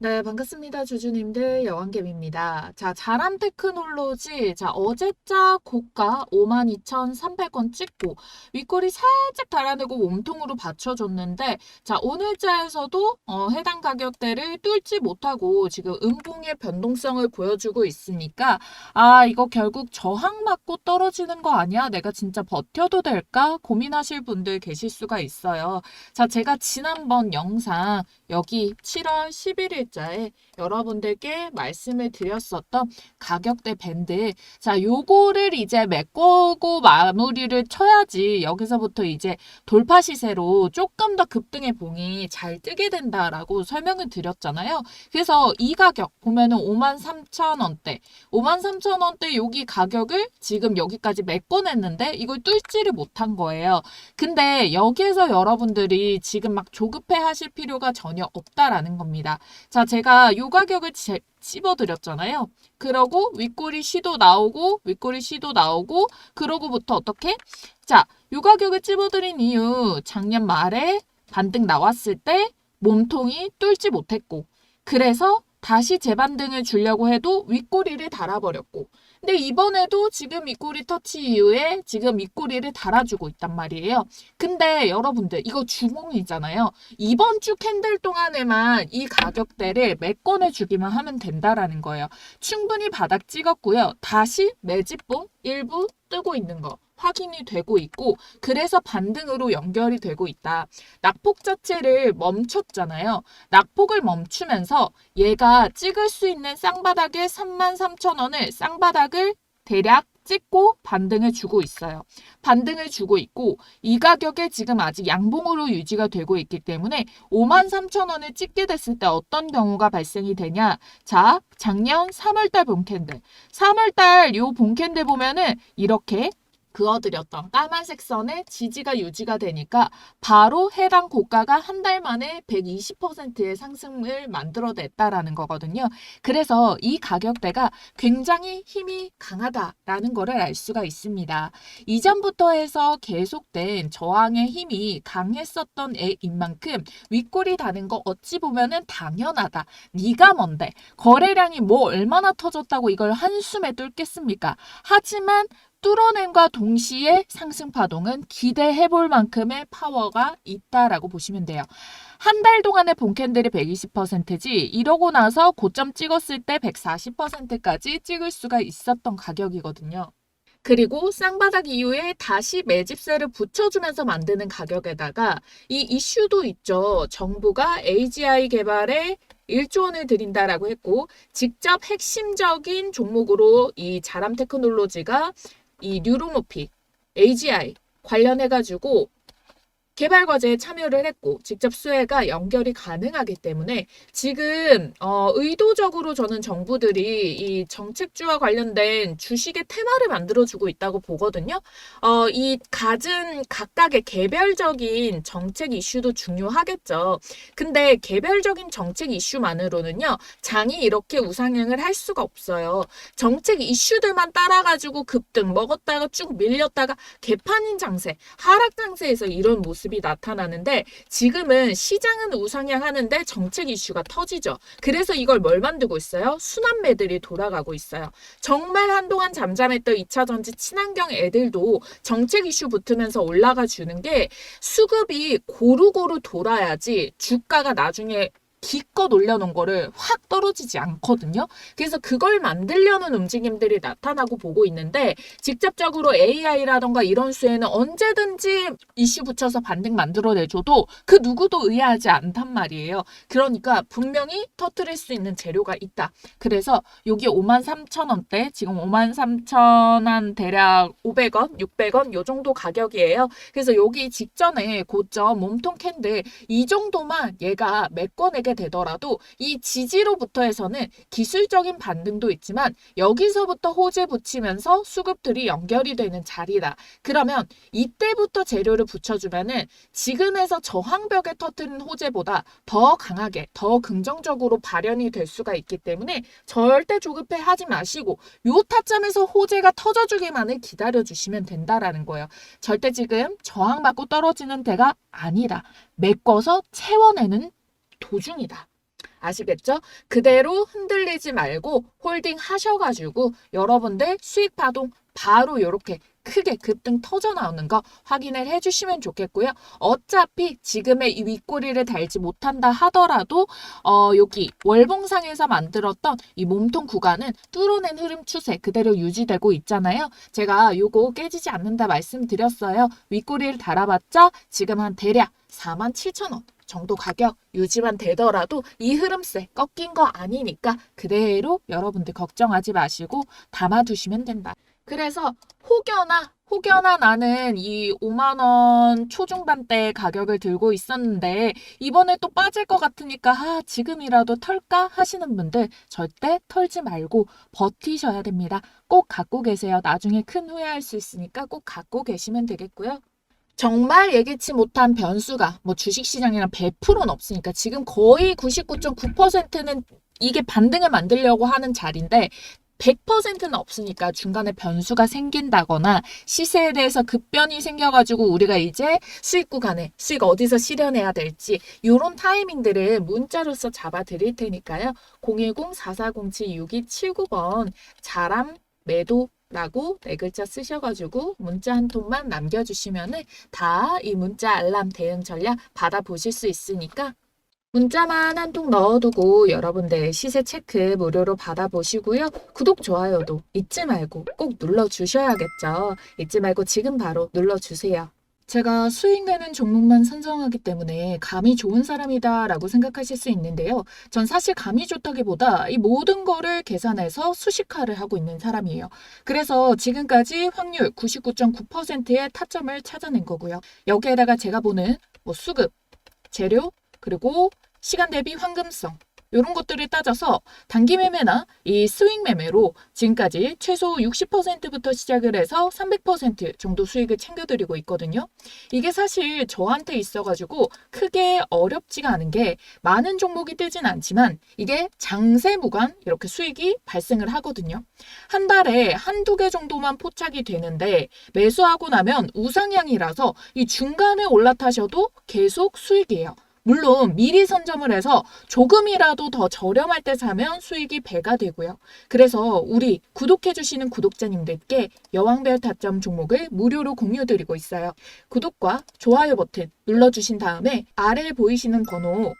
네, 반갑습니다. 주주님들 여왕개입니다. 자, 자람 테크놀로지. 자, 어제자 고가 52,300원 찍고 윗꼬리 살짝 달아내고 몸통으로 받쳐줬는데 자, 오늘자에서도 어, 해당 가격대를 뚫지 못하고 지금 음봉의 변동성을 보여주고 있으니까 아, 이거 결국 저항 맞고 떨어지는 거 아니야? 내가 진짜 버텨도 될까? 고민하실 분들 계실 수가 있어요. 자, 제가 지난번 영상 여기 7월 11일 자에 여러분들께 말씀을 드렸었던 가격대 밴드. 자, 요거를 이제 메꾸고 마무리를 쳐야지 여기서부터 이제 돌파 시세로 조금 더 급등의 봉이 잘 뜨게 된다라고 설명을 드렸잖아요. 그래서 이 가격 보면은 53,000원대. 53,000원대 여기 가격을 지금 여기까지 메꿔냈는데 이걸 뚫지를 못한 거예요. 근데 여기에서 여러분들이 지금 막 조급해 하실 필요가 전혀 없다라는 겁니다. 자, 제가 요 가격을 제- 찝어드렸잖아요. 그러고 윗꼬리 시도 나오고 윗꼬리 시도 나오고 그러고부터 어떻게? 자, 요 가격을 찝어드린 이유 작년 말에 반등 나왔을 때 몸통이 뚫지 못했고 그래서 다시 재반등을 주려고 해도 윗꼬리를 달아버렸고 근데 이번에도 지금 윗꼬리 터치 이후에 지금 윗꼬리를 달아주고 있단 말이에요. 근데 여러분들 이거 주봉이잖아요. 이번 주 캔들 동안에만 이 가격대를 메꿔내 주기만 하면 된다라는 거예요. 충분히 바닥 찍었고요. 다시 매집봉 일부 뜨고 있는 거 확인이 되고 있고 그래서 반등으로 연결이 되고 있다. 낙폭 자체를 멈췄잖아요. 낙폭을 멈추면서 얘가 찍을 수 있는 쌍바닥의 33,000원을 쌍바닥을 대략 찍고 반등을 주고 있어요. 반등을 주고 있고 이 가격에 지금 아직 양봉으로 유지가 되고 있기 때문에 53,000원을 찍게 됐을 때 어떤 경우가 발생이 되냐? 자, 작년 3월달 본캔들. 3월달 요 본캔들 보면은 이렇게 그어드렸던 까만색 선에 지지가 유지가 되니까 바로 해당 고가가 한 달 만에 120%의 상승을 만들어냈다라는 거거든요. 그래서 이 가격대가 굉장히 힘이 강하다라는 거를 알 수가 있습니다. 이전부터 해서 계속된 저항의 힘이 강했었던 애인 만큼 윗골이 다는 거 어찌 보면은 당연하다. 네가 뭔데? 거래량이 뭐 얼마나 터졌다고 이걸 한숨에 뚫겠습니까? 하지만 뚫어냄과 동시에 상승 파동은 기대해 볼 만큼의 파워가 있다라고 보시면 돼요. 한 달 동안의 본캔들이 120%지 이러고 나서 고점 찍었을 때 140%까지 찍을 수가 있었던 가격이거든요. 그리고 쌍바닥 이후에 다시 매집세를 붙여주면서 만드는 가격에다가 이 이슈도 있죠. 정부가 AGI 개발에 1조 원을 드린다라고 했고 직접 핵심적인 종목으로 이 자람 테크놀로지가 이 뉴로모픽, AGI 관련해가지고 개발 과제에 참여를 했고 직접 수혜가 연결이 가능하기 때문에 지금 어, 의도적으로 저는 정부들이 이 정책주와 관련된 주식의 테마를 만들어주고 있다고 보거든요. 어, 이 갖은 각각의 개별적인 정책 이슈도 중요하겠죠. 근데 개별적인 정책 이슈만으로는요 장이 이렇게 우상향을 할 수가 없어요. 정책 이슈들만 따라가지고 급등 먹었다가 쭉 밀렸다가 개판인 장세, 하락 장세에서 이런 모습 이 나타나는데 지금은 시장은 우상향하는데 정책 이슈가 터지죠. 그래서 이걸 뭘 만들고 있어요? 순환매들이 돌아가고 있어요. 정말 한동안 잠잠했던 2차 전지 친환경 애들도 정책 이슈 붙으면서 올라가 주는 게 수급이 고루고루 돌아야지 주가가 나중에 기껏 올려놓은 거를 확 떨어지지 않거든요. 그래서 그걸 만들려는 움직임들이 나타나고 보고 있는데 직접적으로 AI라던가 이런 수에는 언제든지 이슈 붙여서 반등 만들어내줘도 그 누구도 의아하지 않단 말이에요. 그러니까 분명히 터트릴 수 있는 재료가 있다. 그래서 여기 5만 3천 원대 지금 5만 3천 한 대략 500원, 600원 요 정도 가격이에요. 그래서 여기 직전에 고점 몸통 캔들 이 정도만 얘가 메꿔내게 되더라도 이 지지로부터 해서는 기술적인 반등도 있지만 여기서부터 호재 붙이면서 수급들이 연결이 되는 자리다. 그러면 이때부터 재료를 붙여주면은 지금에서 저항벽에 터트린 호재보다 더 강하게 더 긍정적으로 발현이 될 수가 있기 때문에 절대 조급해 하지 마시고 요 타점에서 호재가 터져주기만을 기다려 주시면 된다라는 거예요. 절대 지금 저항받고 떨어지는 데가 아니다. 메꿔서 채워내는 도중이다. 아시겠죠? 그대로 흔들리지 말고 홀딩 하셔가지고 여러분들 수익 파동 바로 이렇게 크게 급등 터져 나오는 거 확인을 해주시면 좋겠고요. 어차피 지금의 이 윗꼬리를 달지 못한다 하더라도 어, 여기 월봉상에서 만들었던 이 몸통 구간은 뚫어낸 흐름 추세 그대로 유지되고 있잖아요. 제가 요거 깨지지 않는다 말씀드렸어요. 윗꼬리를 달아봤자 지금 한 대략 47,000원 정도 가격 유지만 되더라도 이 흐름세 꺾인 거 아니니까 그대로 여러분들 걱정하지 마시고 담아두시면 된다. 그래서 혹여나 혹여나 나는 이 5만 원 초중반대 가격을 들고 있었는데 이번에 또 빠질 것 같으니까 아 지금이라도 털까 하시는 분들 절대 털지 말고 버티셔야 됩니다. 꼭 갖고 계세요. 나중에 큰 후회할 수 있으니까 꼭 갖고 계시면 되겠고요. 정말 예기치 못한 변수가 뭐 주식시장이랑 100%는 없으니까 지금 거의 99.9%는 이게 반등을 만들려고 하는 자리인데 100%는 없으니까 중간에 변수가 생긴다거나 시세에 대해서 급변이 생겨가지고 우리가 이제 수익 구간에 수익 어디서 실현해야 될지 이런 타이밍들을 문자로서 잡아 드릴 테니까요. 010-4407-6279번 자람 매도 라고 네 글자 쓰셔가지고 문자 한 통만 남겨주시면은 다 이 문자 알람 대응 전략 받아보실 수 있으니까 문자만 한 통 넣어두고 여러분들 시세 체크 무료로 받아보시고요. 구독, 좋아요도 잊지 말고 꼭 눌러주셔야겠죠. 잊지 말고 지금 바로 눌러주세요. 제가 수익 내는 종목만 선정하기 때문에 감이 좋은 사람이다 라고 생각하실 수 있는데요. 전 사실 감이 좋다기보다 이 모든 거를 계산해서 수식화를 하고 있는 사람이에요. 그래서 지금까지 확률 99.9%의 타점을 찾아낸 거고요. 여기에다가 제가 보는 뭐 수급, 재료, 그리고 시간 대비 황금성 이런 것들을 따져서 단기 매매나 이 스윙 매매로 지금까지 최소 60%부터 시작을 해서 300% 정도 수익을 챙겨드리고 있거든요. 이게 사실 저한테 있어가지고 크게 어렵지가 않은 게 많은 종목이 뜨진 않지만 이게 장세 무관 이렇게 수익이 발생을 하거든요. 한 달에 한두 개 정도만 포착이 되는데 매수하고 나면 우상향이라서 이 중간에 올라타셔도 계속 수익이에요. 물론 미리 선점을 해서 조금이라도 더 저렴할 때 사면 수익이 배가 되고요. 그래서 우리 구독해주시는 구독자님들께 여왕별 타점 종목을 무료로 공유드리고 있어요. 구독과 좋아요 버튼 눌러주신 다음에 아래 보이시는 번호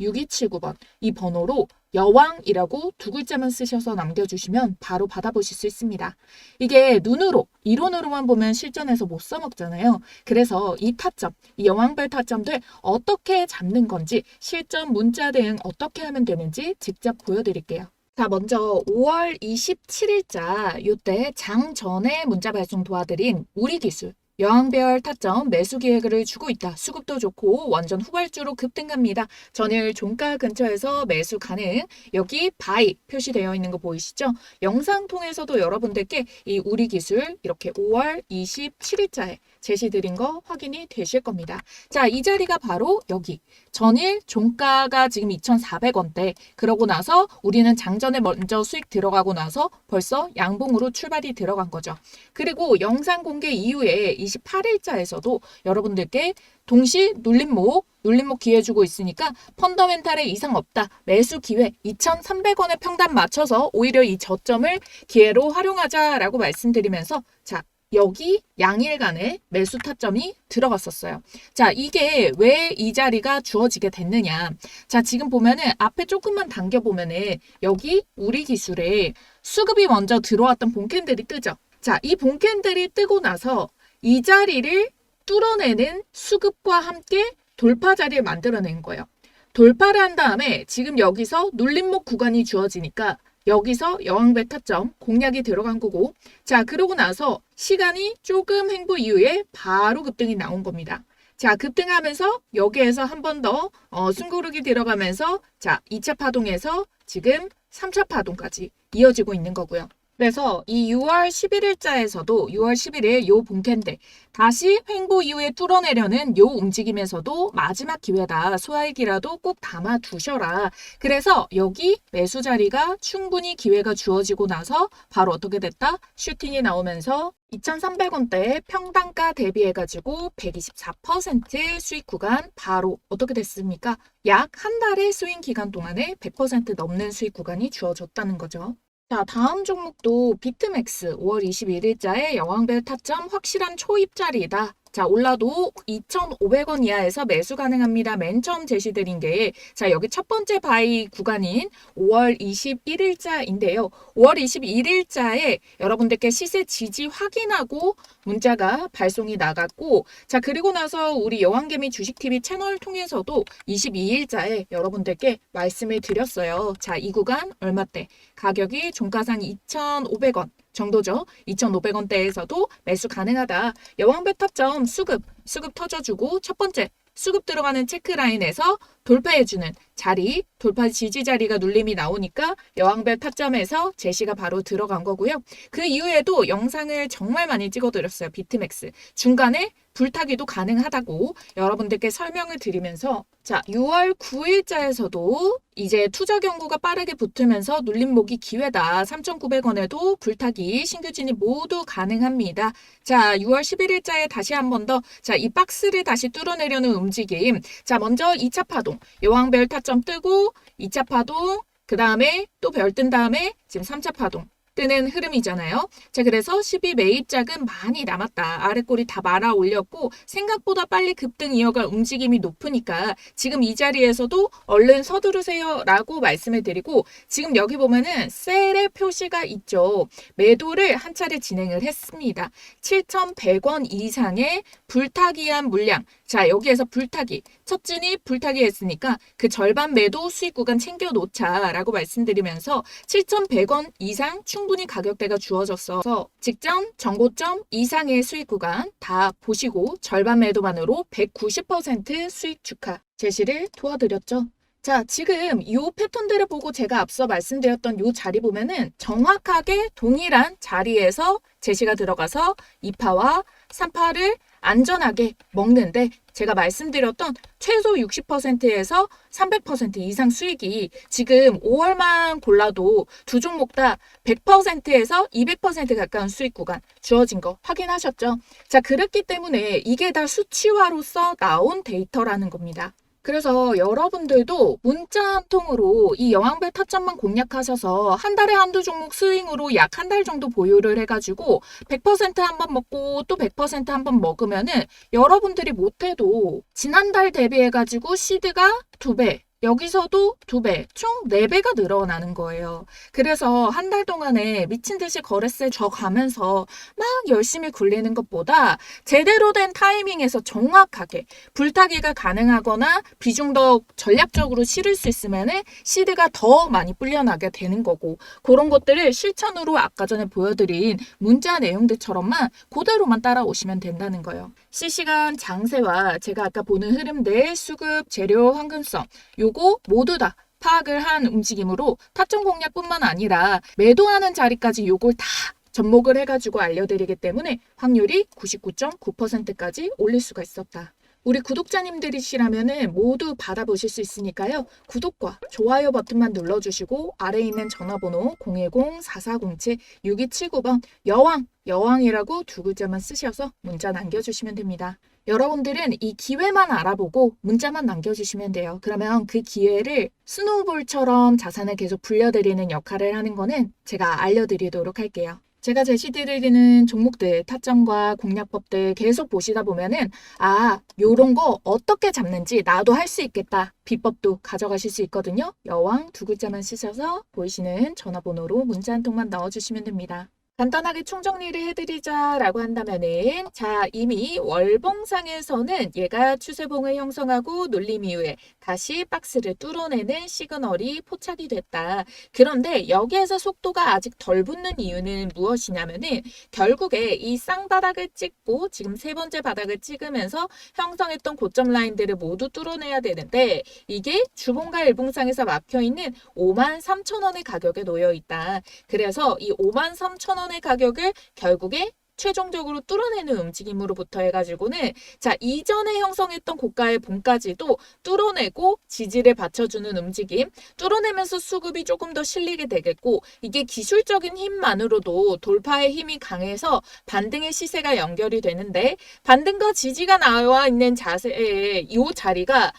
010-4407-6279번 이 번호로 여왕이라고 두 글자만 쓰셔서 남겨주시면 바로 받아보실 수 있습니다. 이게 눈으로, 이론으로만 보면 실전에서 못 써먹잖아요. 그래서 이 타점, 이 여왕별 타점들 어떻게 잡는 건지, 실전 문자 대응 어떻게 하면 되는지 직접 보여드릴게요. 자, 먼저 5월 27일자 요때 장 전에 문자 발송 도와드린 우리 기술 여왕별 타점 매수 기회를 주고 있다. 수급도 좋고 완전 후발주로 급등갑니다. 전일 종가 근처에서 매수 가능. 여기 바이 표시되어 있는 거 보이시죠? 영상 통해서도 여러분들께 이 우리 기술 이렇게 5월 27일자에 제시드린 거 확인이 되실 겁니다. 자, 이 자리가 바로 여기. 전일 종가가 지금 2,400원대. 그러고 나서 우리는 장전에 먼저 수익 들어가고 나서 벌써 양봉으로 출발이 들어간 거죠. 그리고 영상 공개 이후에 28일자에서도 여러분들께 동시 눌림목, 눌림목 기회 주고 있으니까 펀더멘탈에 이상 없다. 매수 기회 2,300원에 평단 맞춰서 오히려 이 저점을 기회로 활용하자라고 말씀드리면서 자, 여기 양일간의 매수 타점이 들어갔었어요. 자, 이게 왜 이 자리가 주어지게 됐느냐. 자, 지금 보면은 앞에 조금만 당겨보면은 여기 우리 기술에 수급이 먼저 들어왔던 본캔들이 뜨죠. 자, 이 본캔들이 뜨고 나서 이 자리를 뚫어내는 수급과 함께 돌파 자리를 만들어낸 거예요. 돌파를 한 다음에 지금 여기서 눌림목 구간이 주어지니까 여기서 여왕배 타점 공략이 들어간 거고 자 그러고 나서 시간이 조금 횡보 이후에 바로 급등이 나온 겁니다. 자 급등하면서 여기에서 한 번더 어, 숨고르기 들어가면서 자 2차 파동에서 지금 3차 파동까지 이어지고 있는 거고요. 그래서 이 6월 11일자에서도 6월 11일 요 본캔데 다시 횡보 이후에 뚫어내려는 요 움직임에서도 마지막 기회다. 소화익이라도 꼭 담아 두셔라. 그래서 여기 매수 자리가 충분히 기회가 주어지고 나서 바로 어떻게 됐다? 슈팅이 나오면서 2,300원대 평당가 대비해가지고 124% 수익 구간 바로 어떻게 됐습니까? 약 한 달의 수익 기간 동안에 100% 넘는 수익 구간이 주어졌다는 거죠. 자, 다음 종목도 비트맥스 5월 21일자에 여왕별 타점 확실한 초입자리다. 자, 올라도 2,500원 이하에서 매수 가능합니다. 맨 처음 제시드린 게, 자, 여기 첫 번째 바이 구간인 5월 21일자인데요. 5월 21일자에 여러분들께 시세 지지 확인하고 문자가 발송이 나갔고, 자, 그리고 나서 우리 여왕개미 주식TV 채널 통해서도 22일자에 여러분들께 말씀을 드렸어요. 자, 이 구간 얼마대? 가격이 종가상 2,500원. 정도죠. 2,500원대에서도 매수 가능하다. 여왕배 탑점 수급, 수급 터져주고 첫 번째 수급 들어가는 체크라인에서 돌파해주는 자리, 돌파 지지 자리가 눌림이 나오니까 여왕별 타점에서 제시가 바로 들어간 거고요. 그 이후에도 영상을 정말 많이 찍어드렸어요. 비트맥스. 중간에 불타기도 가능하다고 여러분들께 설명을 드리면서 자 6월 9일자에서도 이제 투자 경고가 빠르게 붙으면서 눌림목이 기회다. 3,900원에도 불타기 신규 진입 모두 가능합니다. 자 6월 11일자에 다시 한 번 더 자 이 박스를 다시 뚫어내려는 움직임. 자 먼저 2차 파동 여왕별 타점 뜨고 2차 파동 그 다음에 또 별 뜬 다음에 지금 3차 파동 뜨는 흐름이잖아요. 자, 그래서 12 매입작은 많이 남았다. 아랫골이 다 말아 올렸고 생각보다 빨리 급등 이어갈 움직임이 높으니까 지금 이 자리에서도 얼른 서두르세요 라고 말씀을 드리고 지금 여기 보면은 셀의 표시가 있죠. 매도를 한 차례 진행을 했습니다. 7,100원 이상의 불타기한 물량. 자, 여기에서 불타기. 첫 진입 불타기 했으니까 그 절반 매도 수익 구간 챙겨 놓자라고 말씀드리면서 7,100원 이상 충 분히 가격대가 주어져서 직전 정고점 이상의 수익 구간 다 보시고 절반 매도만으로 190% 수익 축하 제시를 도와드렸죠. 자, 지금 이 패턴들을 보고 제가 앞서 말씀드렸던 이 자리 보면은 정확하게 동일한 자리에서 제시가 들어가서 2파와 3파를 안전하게 먹는데 제가 말씀드렸던 최소 60%에서 300% 이상 수익이 지금 5월만 골라도 두 종목 다 100%에서 200% 가까운 수익 구간 주어진 거 확인하셨죠? 자, 그렇기 때문에 이게 다 수치화로서 나온 데이터라는 겁니다. 그래서 여러분들도 문자 한 통으로 이 여왕별 타점만 공략하셔서 한 달에 한두 종목 스윙으로 약 한 달 정도 보유를 해가지고 100%한 번 먹고 또 100%한 번 먹으면은 여러분들이 못해도 지난달 대비해가지고 시드가 두 배, 여기서도 두 배, 총 네 배가 늘어나는 거예요. 그래서 한 달 동안에 미친 듯이 거래세 져가면서 막 열심히 굴리는 것보다 제대로 된 타이밍에서 정확하게 불타기가 가능하거나 비중 더 전략적으로 실을 수 있으면은 시드가 더 많이 불려나게 되는 거고 그런 것들을 실천으로 아까 전에 보여드린 문자 내용들처럼만 그대로만 따라오시면 된다는 거예요. 실시간 장세와 제가 아까 보는 흐름들 수급, 재료, 황금성 요거 모두 다 파악을 한 움직임으로 타점 공략뿐만 아니라 매도하는 자리까지 요걸 다 접목을 해가지고 알려드리기 때문에 확률이 99.9%까지 올릴 수가 있었다. 우리 구독자님들이시라면 모두 받아보실 수 있으니까요. 구독과 좋아요 버튼만 눌러주시고 아래에 있는 전화번호 010-4407-6279번 여왕, 여왕이라고 두 글자만 쓰셔서 문자 남겨주시면 됩니다. 여러분들은 이 기회만 알아보고 문자만 남겨주시면 돼요. 그러면 그 기회를 스노우볼처럼 자산을 계속 불려드리는 역할을 하는 거는 제가 알려드리도록 할게요. 제가 제시드리는 종목들, 타점과 공략법들 계속 보시다 보면은 아, 요런 거 어떻게 잡는지 나도 할 수 있겠다. 비법도 가져가실 수 있거든요. 여왕 두 글자만 쓰셔서 보이시는 전화번호로 문자 한 통만 넣어주시면 됩니다. 간단하게 총정리를 해드리자라고 한다면은 자 이미 월봉상에서는 얘가 추세봉을 형성하고 눌림 이후에 다시 박스를 뚫어내는 시그널이 포착이 됐다. 그런데 여기에서 속도가 아직 덜 붙는 이유는 무엇이냐면은 결국에 이 쌍바닥을 찍고 지금 세 번째 바닥을 찍으면서 형성했던 고점 라인들을 모두 뚫어내야 되는데 이게 주봉과 일봉상에서 막혀 있는 5만 3천 원의 가격에 놓여 있다. 그래서 이 5만 3천 원의 가격을 결국에 최종적으로 뚫어내는 움직임으로부터 해가지고는 자 이전에 형성했던 고가의 봉까지도 뚫어내고 지지를 받쳐주는 움직임 뚫어내면서 수급이 조금 더 실리게 되겠고 이게 기술적인 힘만으로도 돌파의 힘이 강해서 반등의 시세가 연결이 되는데 반등과 지지가 나와 있는 자세에 이 자리가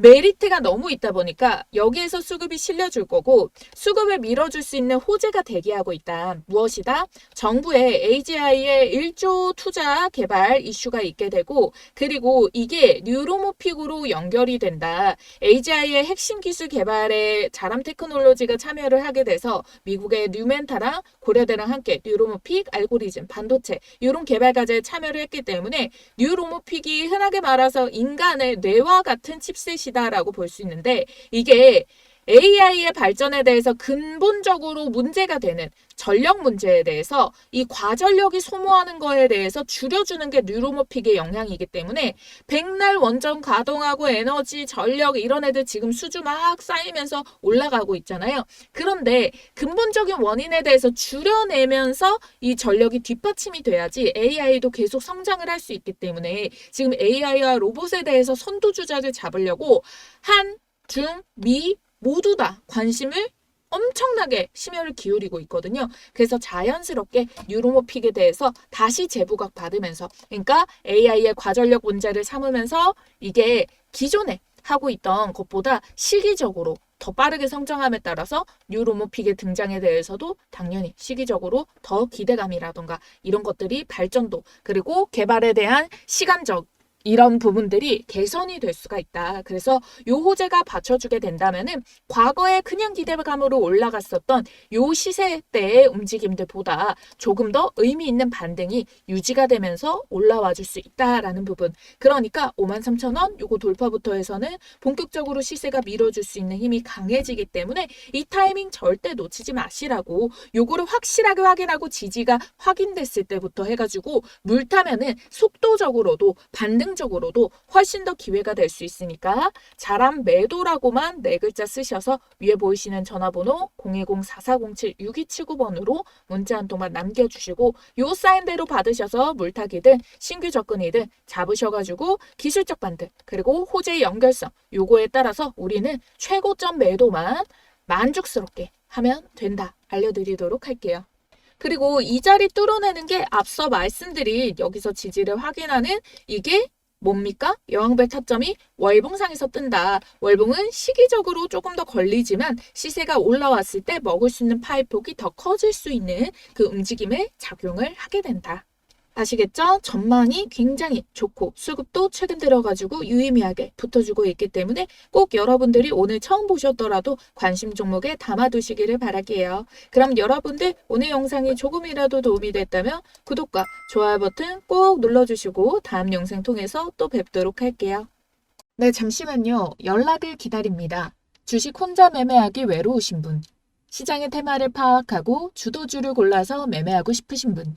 메리트가 너무 있다 보니까 여기에서 수급이 실려줄 거고 수급을 밀어줄 수 있는 호재가 대기하고 있다. 무엇이다? 정부의 AGI의 1조 투자 개발 이슈가 있게 되고 그리고 이게 뉴로모픽으로 연결이 된다. AGI의 핵심 기술 개발에 자람 테크놀로지가 참여를 하게 돼서 미국의 뉴멘타랑 고려대랑 함께 뉴로모픽, 알고리즘, 반도체 이런 개발 과제에 참여를 했기 때문에 뉴로모픽이 흔하게 말해서 인간의 뇌와 같은 칩셋이 다라고 볼 수 있는데 이게 AI의 발전에 대해서 근본적으로 문제가 되는 전력 문제에 대해서 이 과전력이 소모하는 거에 대해서 줄여주는 게 뉴로모픽의 영향이기 때문에 백날 원전 가동하고 에너지, 전력 이런 애들 지금 수주 막 쌓이면서 올라가고 있잖아요. 그런데 근본적인 원인에 대해서 줄여내면서 이 전력이 뒷받침이 돼야지 AI도 계속 성장을 할 수 있기 때문에 지금 AI와 로봇에 대해서 선두주자를 잡으려고 한, 중, 미 모두 다 관심을 엄청나게 심혈을 기울이고 있거든요. 그래서 자연스럽게 뉴로모픽에 대해서 다시 재부각 받으면서 그러니까 AI의 과전력 문제를 삼으면서 이게 기존에 하고 있던 것보다 시기적으로 더 빠르게 성장함에 따라서 뉴로모픽의 등장에 대해서도 당연히 시기적으로 더 기대감이라던가 이런 것들이 발전도 그리고 개발에 대한 시간적 이런 부분들이 개선이 될 수가 있다. 그래서 요 호재가 받쳐주게 된다면은 과거에 그냥 기대감으로 올라갔었던 요 시세 때의 움직임들보다 조금 더 의미 있는 반등이 유지가 되면서 올라와 줄 수 있다라는 부분. 그러니까 53,000원 요거 돌파부터 해서는 본격적으로 시세가 밀어줄 수 있는 힘이 강해지기 때문에 이 타이밍 절대 놓치지 마시라고 요거를 확실하게 확인하고 지지가 확인됐을 때부터 해가지고 물 타면은 속도적으로도 반등 적으로도 훨씬 더 기회가 될 수 있으니까 자람 매도라고만 네 글자 쓰셔서 위에 보이시는 전화번호 010-4407-6279번으로 문자 한 통만 남겨주시고 요 사인대로 받으셔서 물타기든 신규 접근이든 잡으셔가지고 기술적 반등 그리고 호재의 연결성 요거에 따라서 우리는 최고점 매도만 만족스럽게 하면 된다 알려드리도록 할게요. 그리고 이 자리 뚫어내는 게 앞서 말씀드린 여기서 지지를 확인하는 이게 뭡니까? 여왕벨 타점이 월봉상에서 뜬다. 월봉은 시기적으로 조금 더 걸리지만 시세가 올라왔을 때 먹을 수 있는 파이폭이 더 커질 수 있는 그 움직임에 작용을 하게 된다. 아시겠죠? 전망이 굉장히 좋고 수급도 최근 들어가지고 유의미하게 붙어주고 있기 때문에 꼭 여러분들이 오늘 처음 보셨더라도 관심 종목에 담아두시기를 바랄게요. 그럼 여러분들 오늘 영상이 조금이라도 도움이 됐다면 구독과 좋아요 버튼 꼭 눌러주시고 다음 영상 통해서 또 뵙도록 할게요. 네, 잠시만요. 연락을 기다립니다. 주식 혼자 매매하기 외로우신 분, 시장의 테마를 파악하고 주도주를 골라서 매매하고 싶으신 분,